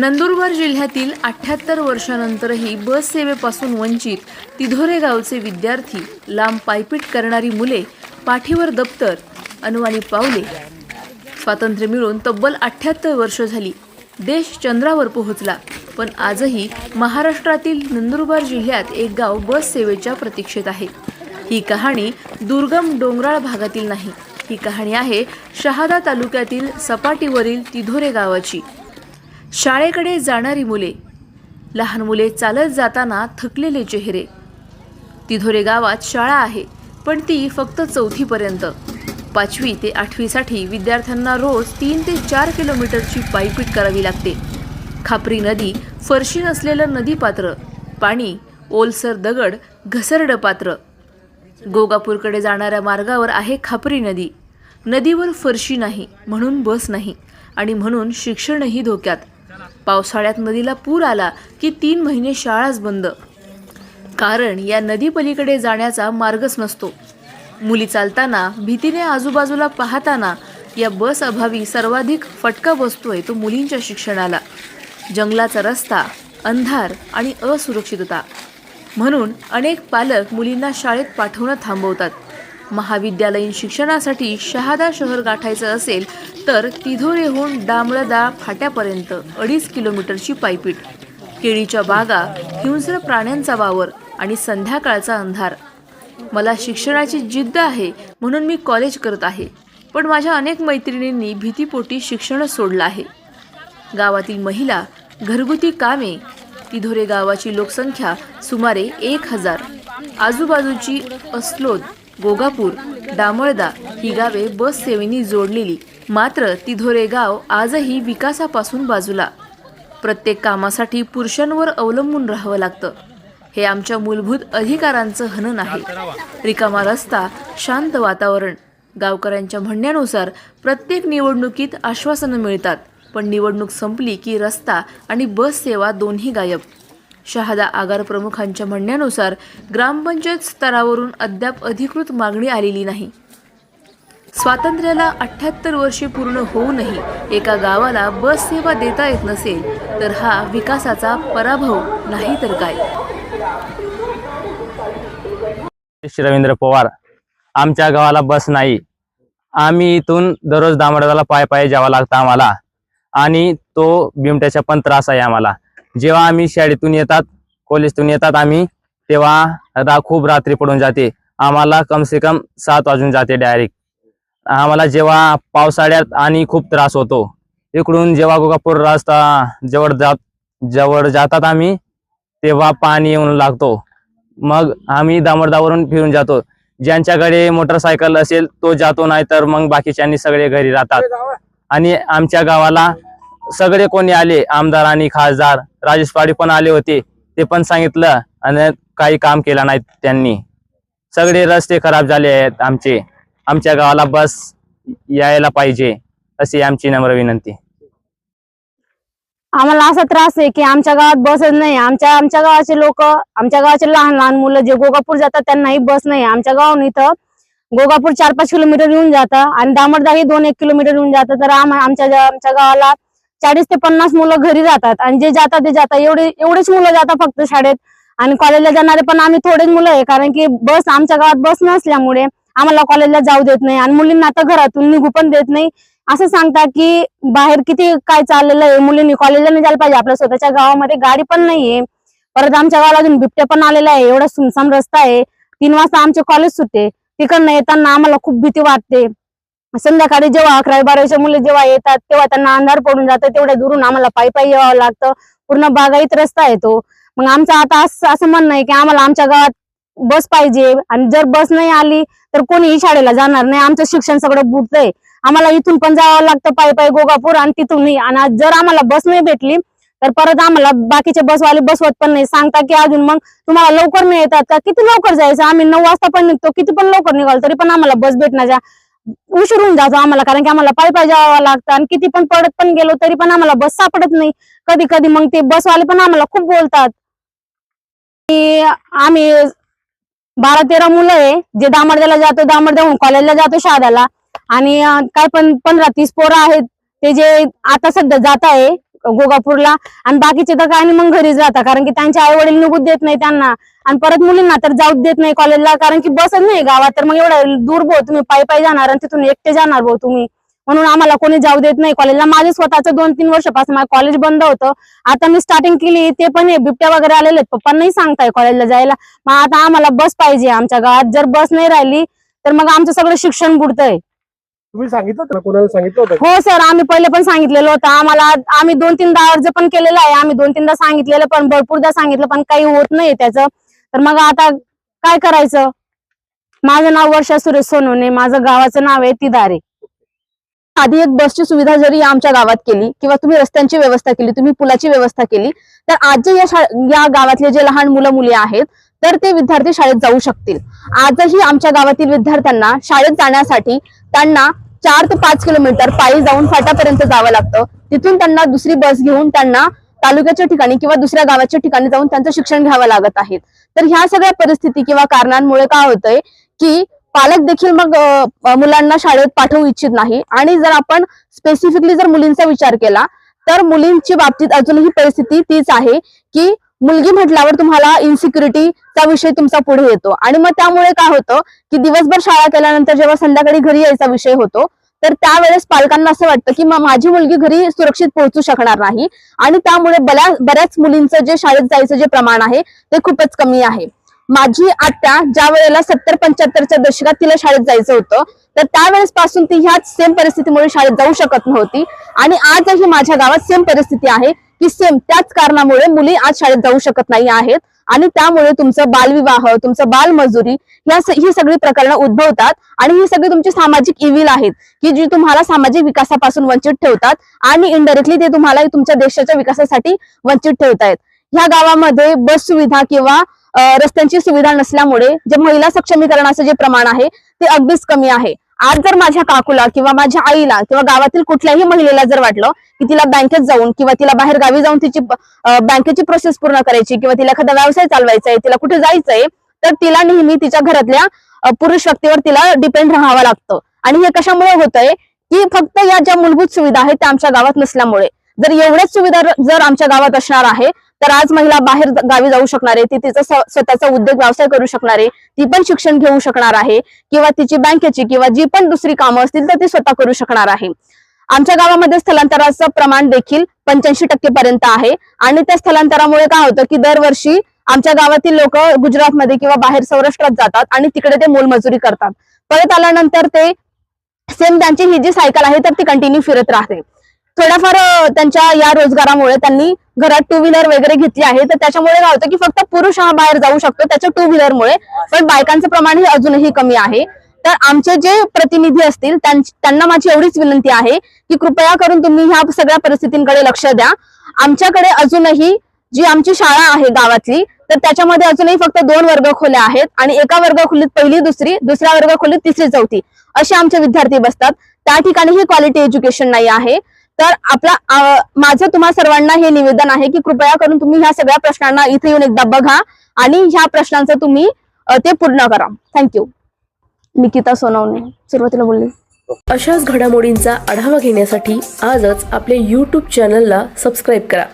नंदुरबार जिल्ह्यातील अठ्ठ्याहत्तर वर्षानंतरही बस सेवेपासून वंचित तिधोरे गावचे विद्यार्थी लांब पायपीट करणारी मुले पाठीवर दप्तर अनुवानी पावले स्वातंत्र्य मिळून तब्बल अठ्ठ्याहत्तर वर्ष झाली. देश चंद्रावर पोहोचला पण आजही महाराष्ट्रातील नंदुरबार जिल्ह्यात एक गाव बस सेवेच्या प्रतीक्षेत आहे. ही कहाणी दुर्गम डोंगराळ भागातील नाही. ही कहाणी आहे शहादा तालुक्यातील सपाटीवरील तिधोरे गावाची. शाळेकडे जाणारी मुले. लहान मुले चालत जाताना थकलेले चेहरे. तिधोरे गावात शाळा आहे पण ती फक्त चौथीपर्यंत. पाचवी ते आठवीसाठी विद्यार्थ्यांना रोज तीन ते चार किलोमीटरची पायपीट करावी लागते. खापरी नदी फरशी नसलेलं नदीपात्र पाणी ओलसर दगड घसरडं पात्र. गोगापूरकडे जाणाऱ्या मार्गावर आहे खापरी नदी. नदीवर फरशी नाही म्हणून बस नाही आणि म्हणून शिक्षणही धोक्यात. पावसाळ्यात नदीला पूर आला की तीन महिने शाळाच बंद. कारण या नदीपलीकडे जाण्याचा मार्गच नसतो. मुली चालताना भीतीने आजूबाजूला पाहताना या बस अभावी सर्वाधिक फटका बसतोय तो मुलींच्या शिक्षणाला. जंगलाचा रस्ता अंधार आणि असुरक्षितता. म्हणून अनेक पालक मुलींना शाळेत पाठवणं थांबवतात. महाविद्यालयीन शिक्षणासाठी शहादा शहर गाठायचं असेल तर तिधोरेहून डांबळदा फाट्यापर्यंत अडीच किलोमीटरची पायपीट. केळीच्या बागा हिंस्र प्राण्यांचा वावर आणि संध्याकाळचा अंधार. मला शिक्षणाची जिद्द आहे म्हणून मी कॉलेज करत आहे पण माझ्या अनेक मैत्रिणींनी भीतीपोटी शिक्षण सोडलं आहे. गावातील महिला घरगुती कामे तिधोरे गावाची लोकसंख्या सुमारे एक हजार. आजूबाजूची अस्लोद गोगापूर डामळदा ही गावे बस सेवेनी जोडलेली. मात्र तिधोरे गाव आजही विकासापासून बाजूला. प्रत्येक कामासाठी पुरुषांवर अवलंबून राहावं लागतं. हे आमच्या मूलभूत अधिकारांचं हनन आहे. रिकामा रस्ता शांत वातावरण. गावकऱ्यांच्या म्हणण्यानुसार प्रत्येक निवडणुकीत आश्वासनं मिळतात. पण निवडणूक संपली की रस्ता आणि बस सेवा दोन्ही गायब. शहादा आगार प्रमुखांच्या म्हणण्यानुसार ग्रामपंचायत स्तरावरून अद्याप अधिकृत मागणी आलेली नाही. स्वातंत्र्याला अठ्ठ्याहत्तर वर्षे पूर्ण होऊनही एका गावाला बस सेवा देता येत नसेल तर हा विकासाचा पराभव नाही तर काय? श्री रवींद्र पवार आमच्या गावाला बस नाही. आम्ही इथून दररोज दामोदराला पाय पाय जावं लागतं आम्हाला. आणि तो बिमट्याचा पण त्रास आहे आम्हाला. जेव्हा आम्ही शाळेतून येतात कॉलेजतून येतात आम्ही तेव्हा रा खूप रात्री पडून जाते. आम्हाला कम से कम सात वाजून जाते डायरेक्ट आम्हाला जेव्हा पावसाळ्यात आणि खूप त्रास होतो. इकडून जेव्हा गोगापूर रस्ता जवळ जात जवळ जातात आम्ही तेव्हा पाणी येऊन लागतो. मग आम्ही दामोरदावरून फिरून जातो. ज्यांच्याकडे मोटरसायकल असेल तो जातो नाही तर मग बाकीच्यांनी सगळे घरी राहतात. आणि आमच्या गावाला सगळे कोणी आले आमदार आणि खासदार राजेश पाडी पण आले होते ते पण सांगितलं आणि काही काम केलं नाही त्यांनी. सगळे रस्ते खराब झाले आहेत आमचे. आमच्या गावाला बस यायला पाहिजे अशी आमची नम्र विनंती. आम्हाला असा त्रास आहे की आमच्या गावात बसच नाही. आमच्या आमच्या गावाचे लोक आमच्या गावाचे लहान लहान मुलं जे गोगापूर जातात त्यांनाही बस नाही. आमच्या गावाहून इथं गोगापूर चार पाच किलोमीटर येऊन जातं आणि दामोदरही दोन एक किलोमीटर येऊन जातं. तर आम आमच्या आमच्या गावाला चाळीस ते पन्नास मुलं घरी जातात. आणि जे जातात ते जातात एवढे एवढेच मुलं जातात फक्त शाळेत. आणि कॉलेजला जाणारे पण आम्ही थोडेच मुलं आहे. कारण की बस आमच्या गावात बस नसल्यामुळे आम्हाला कॉलेजला जाऊ देत नाही. आणि मुलींना आता घरातून निघू पण देत नाही. असं सांगता की बाहेर किती काय चाललेलं आहे. मुलींनी कॉलेजला नाही जायला पाहिजे. आपल्या स्वतःच्या गावामध्ये गाडी पण नाहीये. परत आमच्या गावाला अजून बिबटे पण आलेला आहे. एवढा सुनसान रस्ता आहे. तीन वाजता आमचे कॉलेज सुटते. तिकडनं येताना आम्हाला खूप भीती वाटते. संध्याकाळी जेव्हा अकरावी बारावीच्या मुले जेव्हा येतात तेव्हा त्यांना अंधार पडून जातं. तेवढ्या दुरून आम्हाला पायी पायी यावं लागतं. पूर्ण बागायत रस्ता येतो मग आमचं आता असं असं म्हणणं आहे की आम्हाला आमच्या गावात बस पाहिजे. आणि जर बस नाही आली तर कोणीही शाळेला जाणार नाही. आमचं शिक्षण सगळं बुडतंय. आम्हाला इथून पण जावं लागतं पायी पायी गोगापूर आणि तिथूनही. आणि जर आम्हाला बस नाही भेटली तर परत आम्हाला बाकीचे बसवाले बसवत पण नाही. सांगता की अजून मग तुम्हाला लवकर नाही येतात का? किती लवकर जायचं? आम्ही नऊ वाजता पण निघतो. किती पण लवकर निघालो तरी पण आम्हाला बस भेटण्याच्या उशीर होऊन जातो आम्हाला कारण की आम्हाला पायी पायी जावं लागतं आणि किती पण पडत पण गेलो तरी पण आम्हाला बस सापडत नाही. कधी कधी मग ते बसवाले पण आम्हाला खूप बोलतात. की आम्ही बारा तेरा मुलं आहे जे दामडद्याला जातो दामडद्याहून कॉलेजला जातो शाळेला. आणि काय पण पंधरा तीस पोरं आहेत ते जे आता सध्या जात आहे गोगापूरला आणि बाकीचे तर काय मग घरीच राहतात. कारण की त्यांचे आई वडील निघूच देत नाही त्यांना. आणि परत मुलींना तर जाऊ देत नाही कॉलेजला कारण की बसच नाही गावात. तर मग एवढं दूर भाऊ तुम्ही पायी पायी जाणार आणि तिथून एकटे जाणार भाऊ तुम्ही. म्हणून आम्हाला कोणी जाऊ देत नाही कॉलेजला माझे स्वतःचं दोन तीन वर्षापासून माझं कॉलेज बंद होतं. आता मी स्टार्टिंग केली ते पण हे बिबट्या वगैरे आलेले आहेत. पप्पा नाही सांगताय कॉलेजला जायला. मग आता आम्हाला बस पाहिजे आमच्या गावात. जर बस नाही राहिली तर मग आमचं सगळं शिक्षण बुडतंय. तुम्ही सांगितलं होतं ना कोणाला सांगितलं होतं? हो सर आम्ही पहिले पण सांगितलेलं होतं. आम्हाला आम्ही दोन तीनदा अर्ज पण केलेला आहे. आम्ही दोन तीनदा सांगितलेलं पण भरपूरदा सांगितलं पण काही होत नाही त्याचं. तर मग आता काय करायचं? माझं नाव वर्षा सुरेश सोनवणे. माझं गावाचं नाव आहे तिदारे आधी एक बसची सुविधा जरी आमच्या गावात केली किंवा तुम्ही रस्त्यांची व्यवस्था केली तुम्ही पुलाची व्यवस्था केली तर आज जे या या गावातले जे लहान मुलं मुली आहेत तर ते विद्यार्थी शाळेत जाऊ शकतील. आजही आमच्या गावातील विद्यार्थ्यांना शाळेत जाण्यासाठी त्यांना चार ते पाच किलोमीटर पायी जाऊन फाटापर्यंत जावं लागतं. तिथून त्यांना दुसरी बस घेऊन त्यांना तालुक्याच्या ठिकाणी किंवा दुसऱ्या गावाच्या ठिकाणी जाऊन त्यांचं शिक्षण घ्यावं लागत आहे. तर ह्या सगळ्या परिस्थिती किंवा कारणांमुळे काय होतंय की पालक देखील मग मुलांना शाळेत पाठवू इच्छित नाही. आणि जर आपण स्पेसिफिकली जर मुलींचा विचार केला तर मुलींची बाबतीत अजूनही परिस्थिती तीच आहे की मुलगी म्हटल्यावर तुम्हाला इन्सिक्युरिटीचा विषय तुमचा पुढे येतो. आणि मग त्यामुळे काय होतं की दिवसभर शाळा केल्यानंतर जेव्हा संध्याकाळी घरी यायचा विषय होतो तर त्यावेळेस पालकांना असं वाटतं की माझी मुलगी घरी सुरक्षित पोहोचू शकणार नाही. आणि त्यामुळे बऱ्याच मुलींचं जे शाळेत जायचं जे प्रमाण आहे ते खूपच कमी आहे. माझी आत्या ज्या वेळेला सत्तर पंच्याहत्तरच्या दशकात तिला शाळेत जायचं होतं तर त्यावेळेस पासून ती ह्याच सेम परिस्थितीमुळे शाळेत जाऊ शकत नव्हती. आणि आजही माझ्या गावात सेम परिस्थिती आहे. की सेम त्याच कारणामुळे मुली आज शाळेत जाऊ शकत नाही आहेत. आणि त्यामुळे तुमचं बालविवाह तुमचं बालमजुरी या ही सगळी प्रकरणं उद्भवतात. आणि ही सगळी तुमची सामाजिक इविल आहेत की जी तुम्हाला सामाजिक विकासापासून वंचित ठेवतात आणि इनडायरेक्टली ते तुम्हाला तुमच्या देशाच्या विकासासाठी वंचित ठेवतायत ह्या गावामध्ये बस सुविधा किंवा रस्त्यांची सुविधा नसल्यामुळे जे महिला सक्षमीकरणाचं जे प्रमाण आहे ते अगदीच कमी आहे. आज जर माझ्या काकूला किंवा माझ्या आईला किंवा गावातील कुठल्याही महिलेला जर वाटलं की तिला बँकेत जाऊन किंवा तिला बाहेर गावी जाऊन तिची बँकेची प्रोसेस पूर्ण करायची किंवा तिला एखादा व्यवसाय चालवायचा आहे तिला कुठे जायचंय तर तिला नेहमी तिच्या घरातल्या पुरुष व्यक्तीवर तिला डिपेंड राहावं लागतं. आणि हे कशामुळे होतंय की फक्त या ज्या मूलभूत सुविधा आहेत त्या आमच्या गावात नसल्यामुळे. जर एवढ्याच सुविधा जर आमच्या गावात असणार आहे तर आज महिला बाहेर गावी जाऊ शकणार आहे. ती तिचा स्वतःचा उद्योग व्यवसाय करू शकणार आहे. ती पण शिक्षण घेऊ शकणार आहे. किंवा तिची बँकेची किंवा जी पण दुसरी कामं असतील तर ती स्वतः करू शकणार आहे. आमच्या गावामध्ये स्थलांतराचं प्रमाण देखील पंच्याऐंशी टक्के पर्यंत आहे. आणि त्या स्थलांतरामुळे काय होतं की दरवर्षी आमच्या गावातील लोक गुजरातमध्ये किंवा बाहेर सौराष्ट्रात जातात आणि तिकडे ते मोलमजुरी करतात. परत आल्यानंतर ते सेम त्यांची ही जी सायकल आहे तर ती कंटिन्यू फिरत राहते. थोड्याफार त्यांच्या या रोजगारामुळे त्यांनी घरात टू व्हीलर वगैरे घेतली आहे. तर त्याच्यामुळे काय होतं की फक्त पुरुष हा बाहेर जाऊ शकतो. त्याच्या टू व्हीलरमुळे पण बायकांचं प्रमाण हे अजूनही कमी आहे. तर आमचे जे प्रतिनिधी असतील त्यांना माझी एवढीच विनंती आहे की कृपया करून तुम्ही ह्या सगळ्या परिस्थितींकडे लक्ष द्या. आमच्याकडे अजूनही जी आमची शाळा आहे गावातली तर त्याच्यामध्ये अजूनही फक्त दोन वर्ग खोल्या आहेत आणि एका वर्ग खोलीत पहिली दुसरी दुसऱ्या वर्ग खोलीत तिसरी चौथी असे आमचे विद्यार्थी बसतात. त्या ठिकाणी ही क्वालिटी एज्युकेशन नाही आहे. तर आपला माझं तुम्हा सर्वांना हे निवेदन आहे की कृपया करून तुम्ही ह्या सगळ्या प्रश्नांना इथे येऊन एकदा बघा आणि ह्या प्रश्नांचं तुम्ही ते पूर्ण करा. थँक्यू निकिता सोनवणे सुरुवातीला बोलली. अशाच घडामोडींचा आढावा घेण्यासाठी आजच आपल्या यूट्यूब चॅनलला सबस्क्राईब करा.